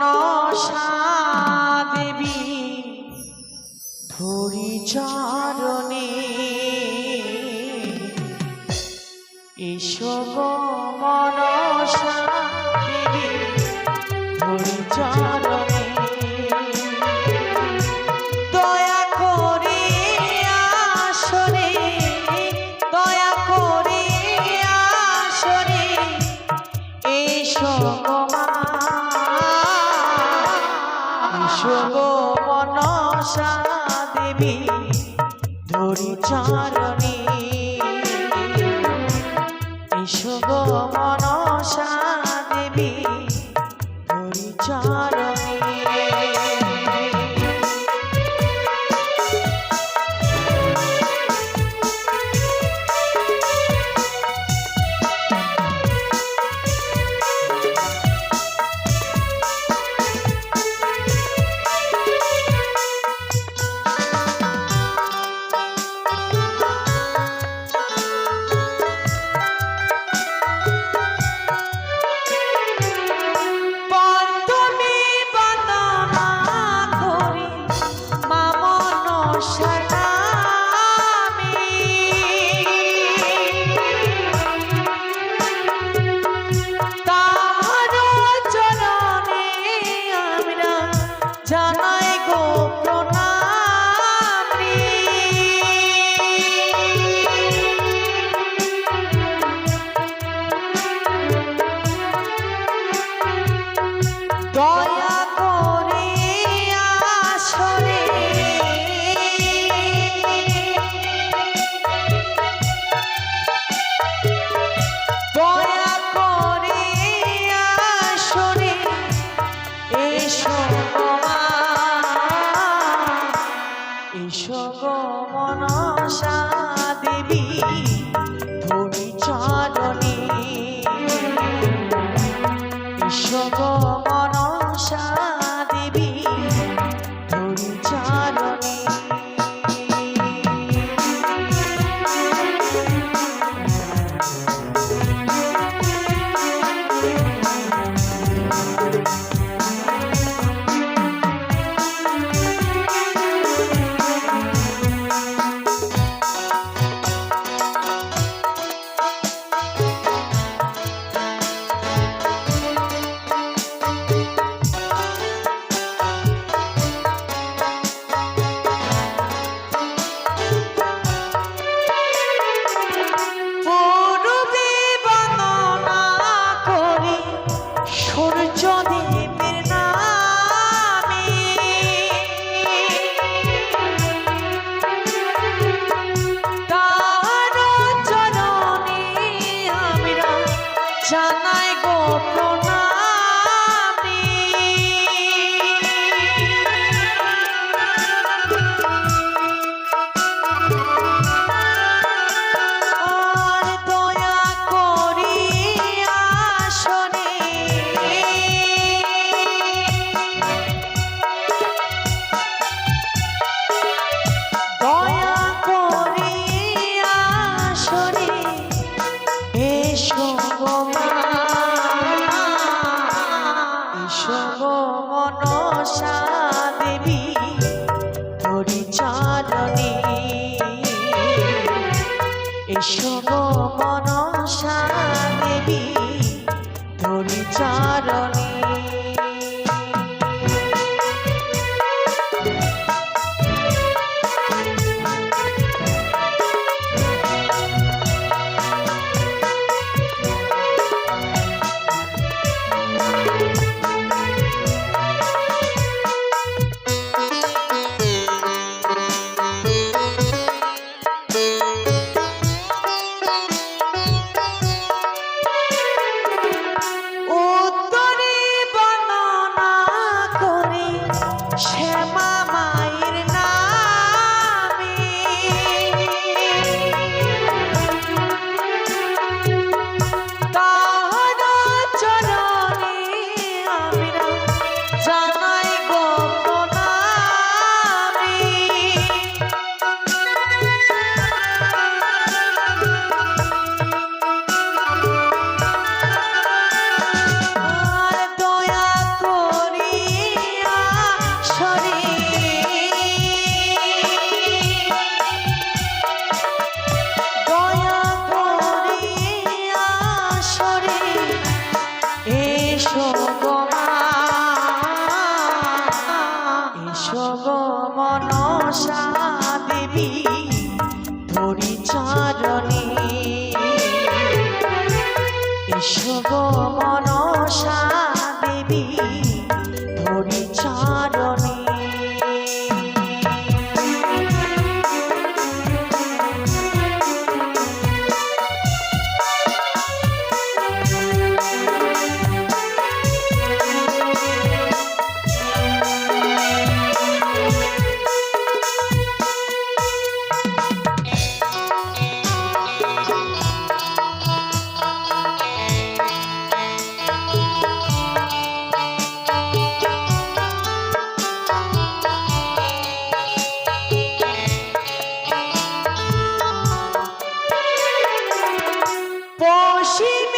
মনসা দেবী ধরি গো মনসা দেবী ধরি চরণে। show. বিছানায় গো এসো মনসা দেবী। আসগো মনসা দেবী ধরি চরণে এসগো মনসা Chico.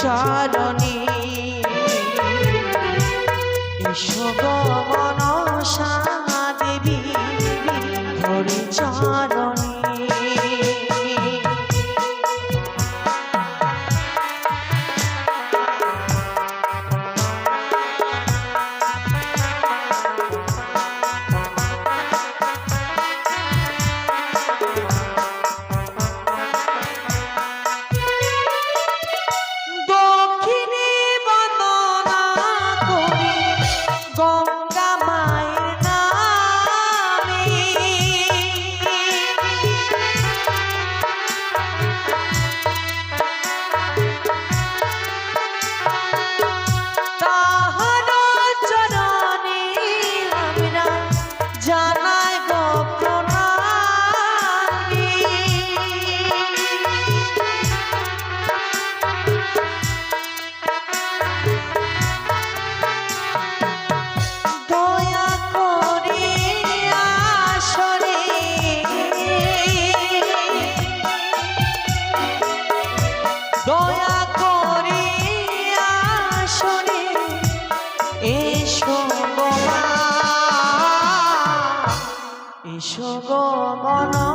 চরণে এসো গো মনসা দেবী ধরে চর Oh, como no.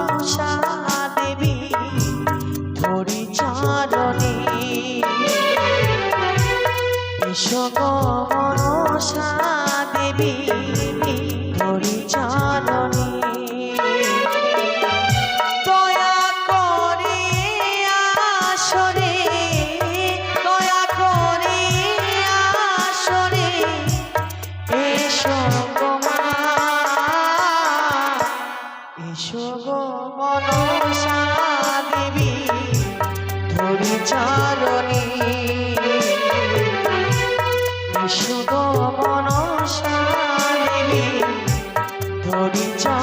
我的家。